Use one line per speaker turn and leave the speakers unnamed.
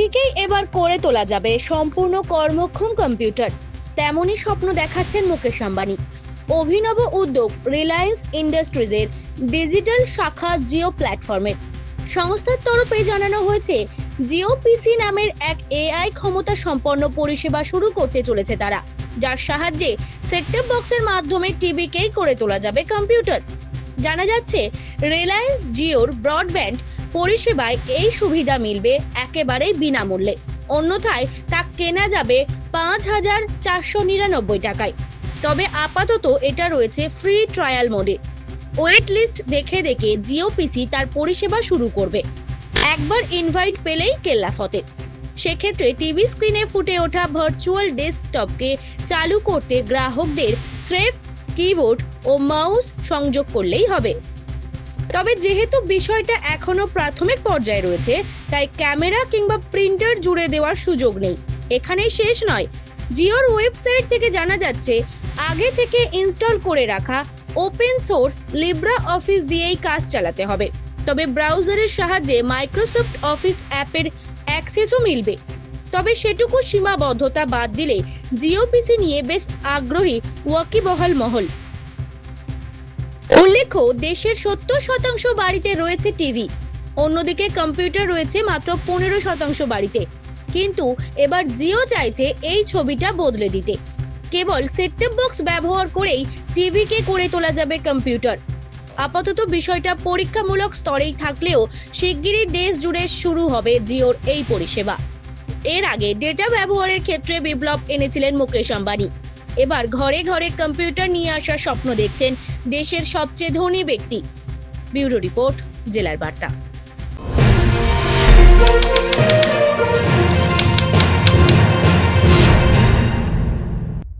টিভিকেই এবার করে তোলা যাবে সম্পূর্ণ কর্মক্ষম কম্পিউটার। তেমনই স্বপ্ন দেখাচ্ছেন মুকেশ আম্বানি। অভিনব উদ্যোগ রিলায়েন্স ইন্ডাস্ট্রিজের ডিজিটাল শাখা জিও প্ল্যাটফর্মের সংস্থার তরফে জানানো হয়েছে জিও পিসি নামের এক এআই ক্ষমতা সম্পন্ন পরিষেবা শুরু করতে চলেছে তারা, যার সাহায্যে সেটটপ বক্সের মাধ্যমে টিভিকেই করে তোলা যাবে কম্পিউটার। জানা যাচ্ছে রিলায়েন্স জিওর ব্রডব্যান্ড পরিষেবায় এই সুবিধা মিলবে একেবারেই বিনামূল্যে। অন্যথায় তা কেনা যাবে পাঁচ হাজার চারশো নিরানব্বই টাকায়। তবে আপাতত এটা রয়েছে ফ্রি ট্রায়াল মোডে। ওয়েট লিস্ট দেখে দেখে জিও পিসি তার পরিষেবা শুরু করবে। একবার ইনভাইট পেলেই কেল্লা ফতে সেক্ষেত্রে টিভি স্ক্রিনে ফুটে ওঠা ভার্চুয়াল ডেস্কটপকে চালু করতে গ্রাহকদের স্রেফ, কিবোর্ড ও মাউস সংযোগ করলেই হবে। তবে যেহেতু বিষয়টা এখনও প্রাথমিক পর্যায়ে রয়েছে, তাই ক্যামেরা কিংবা প্রিন্টার জুড়ে দেওয়ার সুযোগ নেই। এখানেই শেষ নয়। জিওর ওয়েবসাইট থেকে জানা যাচ্ছে, আগে থেকে ইনস্টল করে রাখা ওপেন সোর্স লিব্রা অফিস দিয়েই কাজ চালাতে হবে। তবে ব্রাউজারের সাহায্যে মাইক্রোসফট অফিস অ্যাপের অ্যাক্সেসও মিলবে। তবে সেটুকু সীমাবদ্ধতা বাদ দিলে জিওপিসি নিয়ে বেশ আগ্রহী ওয়াকিবহাল মহল। উল্লেখ্য, দেশের সত্তর শতাংশ বাড়িতে রয়েছে টিভি। অন্যদিকে কম্পিউটার রয়েছে মাত্র পনেরো শতাংশ বাড়িতে। কিন্তু এবার জিও চাইছে এই ছবিটা বদলে দিতে। কেবল সেটটপ বক্স ব্যবহার করেই টিভিকে করে তোলা যাবে কম্পিউটার। আপাতত বিষয়টা পরীক্ষামূলক স্তরেই থাকলেও শিগগিরই দেশ জুড়ে শুরু হবে জিওর এই পরিষেবা। এর আগে ডেটা ব্যবহারের ক্ষেত্রে বিপ্লব এনেছিলেন মুকেশ আম্বানি। এবার ঘরে ঘরে কম্পিউটার নিয়ে আসার স্বপ্ন দেখছেন দেশের সবচেয়ে ধনী ব্যক্তি। ব্যুরো রিপোর্ট, জেলার বার্তা।